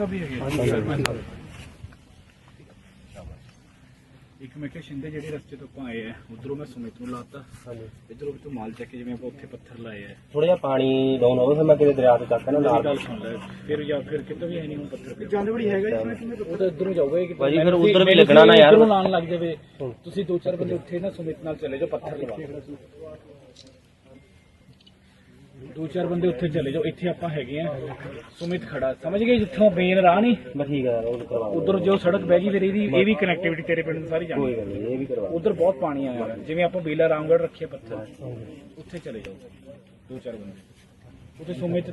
ਸਾਹਿਬ ਵੀ ਹੈਗੇ ਸਰਪੰਚ ਸਾਹਿਬ ਇੱਕ ਮੈਂ ਕਿਹਾ ਸ਼ਿੰਦੇ ਜਿਹੜੇ ਰਸਤੇ ਤੋਂ ਆਪਾਂ ਆਏ ਆ ਉਧਰੋਂ ਮੈਂ ਸੁਮਿਤ ਨੂੰ ਲਾਤਾ। ਹਾਂਜੀ। ਇਧਰੋਂ ਤੋਂ ਮਾਲ ਚੱਕ ਕੇ ਜਿਵੇਂ ਆਪਾਂ ਉੱਥੇ ਪੱਥਰ ਲਾਏ ਆ। ਥੋੜਾ ਜਿਹਾ ਪਾਣੀ ਡਾਊਨ ਹੋਵੇ ਫਿਰ ਮੈਂ ਕਿਤੇ ਦਰਿਆ ਤੋਂ ਚੱਕ ਕੇ ਨਾ ਮੇਰੀ ਨਾਲ। ਗੱਲ ਸੁਣ ਲੈ ਫਿਰ ਜਾਂ ਫਿਰ ਕਿਤੋਂ ਵੀ ਹੈ ਨਹੀਂ ਹੁਣ ਪੱਥਰ ਜਾਂਦੇ ਬੜੀ ਹੈਗਾ ਜੀ ਉਹ ਤਾਂ ਇਧਰੋਂ ਜਾਊਗਾ ਕਿ ਭਾਜੀ ਫਿਰ ਉੱਧਰ ਵੀ ਲੱਗਣਾ ਨਾ ਯਾਰ। ਇਧਰੋਂ ਲਾਣ ਲੱਗ ਜਾਵੇ। ਤੁਸੀਂ ਦੋ ਚਾਰ ਬੰਦੇ ਉੱਥੇ ਨਾ ਸੁਮਿਤ ਨਾਲ ਚਲੇ ਜਾਓ ਪੱਥਰ ਲਵਾ ਦੋ ਚਾਰ ਬੰਦੇ ਉੱਥੇ ਚਲੇ ਜਾਓ ਇੱਥੇ ਆਪਾਂ ਹੈਗੇ ਆ। ਸੁਮਿਤ ਖੜਾ। ਸਮਝ ਗਏ ਜਿੱਥੋਂ ਮੇਨ ਰਾਹ ਨਹੀਂ ਬਸ ਠੀਕ ਹੈ ਉਹ ਕਰਵਾ ਦਿਓ। ਉਧਰ ਜੋ ਸੜਕ ਬਹਿ ਗਈ ਫਿਰ ਇਹਦੀ ਇਹ ਵੀ ਕਨੈਕਟੀਵਿਟੀ ਤੇਰੇ ਪਿੰਡ ਦੀ ਸਾਰੀ ਕੋਈ ਗੱਲ ਨਹੀਂ ਇਹ ਵੀ ਕਰਵਾ ਦਿਓ। ਉਧਰ ਬਹੁਤ ਪਾਣੀ ਆਇਆ ਹੋਇਆ। ਜਿਵੇਂ ਆਪਾਂ ਬੇਲਾ ਰਾਮਗੜ ਰੱਖੇ ਪੱਥਰ ਉੱਥੇ ਚਲੇ ਜਾਓ। ਦੋ ਚਾਰ ਬੰਦੇ। ਉੱਥੇ ਸੁਮਿਤ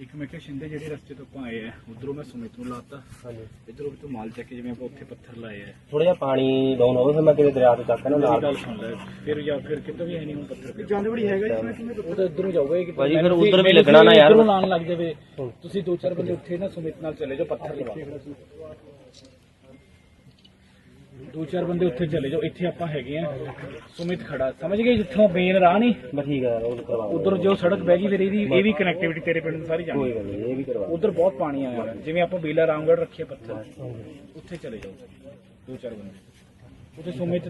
ਇੱਕ ਮੈਂ ਕਿਹਾ ਸ਼ਿੰਦੇ ਜਿਹੜੇ ਰਸਤੇ ਤੋਂ ਆਪਾਂ ਆਏ ਆ ਉਧਰੋਂ ਮੈਂ ਸੁਮਿਤ ਨੂੰ ਲਾਤਾ। ਹਾਂਜੀ। ਇਧਰੋਂ ਤੋਂ ਮਾਲ ਚੱਕ ਕੇ ਜਿਵੇਂ ਆਪਾਂ ਉੱਥੇ ਪੱਥਰ ਲਾਏ ਆ। ਥੋੜਾ ਜਿਹਾ ਪਾਣੀ ਡਾਊਨ ਹੋਵੇ ਫਿਰ ਮੈਂ ਕਿਤੇ ਦਰਿਆ ਤੋਂ ਚੱਕ ਕੇ ਨਾ ਮੇਰੀ ਨਾਲ। ਗੱਲ ਸੁਣ ਲੈ ਫਿਰ ਜਾਂ ਫਿਰ ਕਿਤੋਂ ਵੀ ਹੈ ਨਹੀਂ ਹੁਣ ਪੱਥਰ ਜਾਂਦੇ ਬੜੀ ਹੈਗਾ ਜੀ ਉਹ ਤਾਂ ਇਧਰੋਂ ਜਾਊਗਾ ਕਿ ਭਾਜੀ ਫਿਰ ਉੱਧਰ ਵੀ ਲੱਗਣਾ ਨਾ ਯਾਰ। ਇਧਰੋਂ ਲਾਣ ਲੱਗ ਜਾਵੇ। ਤੁਸੀਂ ਦੋ ਚਾਰ ਬੰਦੇ ਉੱਥੇ ਨਾ ਸੁਮਿਤ ਨਾਲ ਚਲੇ ਜਾਓ ਪੱਥਰ ਲਵਾ ਦੋ ਚਾਰ ਬੰਦੇ ਉੱਥੇ ਚਲੇ ਜਾਓ ਇੱਥੇ ਆਪਾਂ ਹੈਗੇ ਆ। ਸੁਮਿਤ ਖੜਾ। ਸਮਝ ਗਏ ਜਿੱਥੋਂ ਮੇਨ ਰਾਹ ਨਹੀਂ ਬਸ ਠੀਕ ਹੈ ਉਹ ਕਰਵਾ ਦਿਓ। ਉਧਰ ਜੋ ਸੜਕ ਬਹਿ ਗਈ ਫਿਰ ਇਹਦੀ ਇਹ ਵੀ ਕਨੈਕਟੀਵਿਟੀ ਤੇਰੇ ਪਿੰਡ ਦੀ ਸਾਰੀ ਕੋਈ ਗੱਲ ਨਹੀਂ ਇਹ ਵੀ ਕਰਵਾ ਦਿਓ। ਉਧਰ ਬਹੁਤ ਪਾਣੀ ਆਇਆ ਹੋਇਆ। ਜਿਵੇਂ ਆਪਾਂ ਬੇਲਾ ਰਾਮਗੜ ਰੱਖੇ ਪੱਥਰ। ਉੱਥੇ ਚਲੇ ਜਾਓ। ਦੋ ਚਾਰ ਬੰਦੇ। ਉੱਥੇ ਸੁਮਿਤ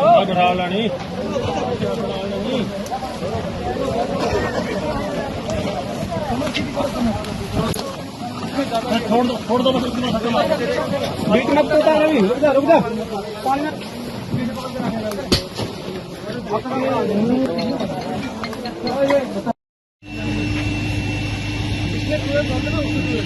ਆ ਬਿਠਾ ਲੈਣੀ। ਥੋੜ ਦੋ ਥੋੜ ਦੋ, ਬਸ ਕਿੰਨਾ ਸਕਦਾ ਮੀਟ ਮੱਤ ਤਾਂ ਨਹੀਂ ਰੁਕ ਜਾ ਰੁਕ ਜਾ। ਪਾਣੀ ਮੱਤ ਨਹੀਂ ਆ Gel buraya kaldırma oturuyor.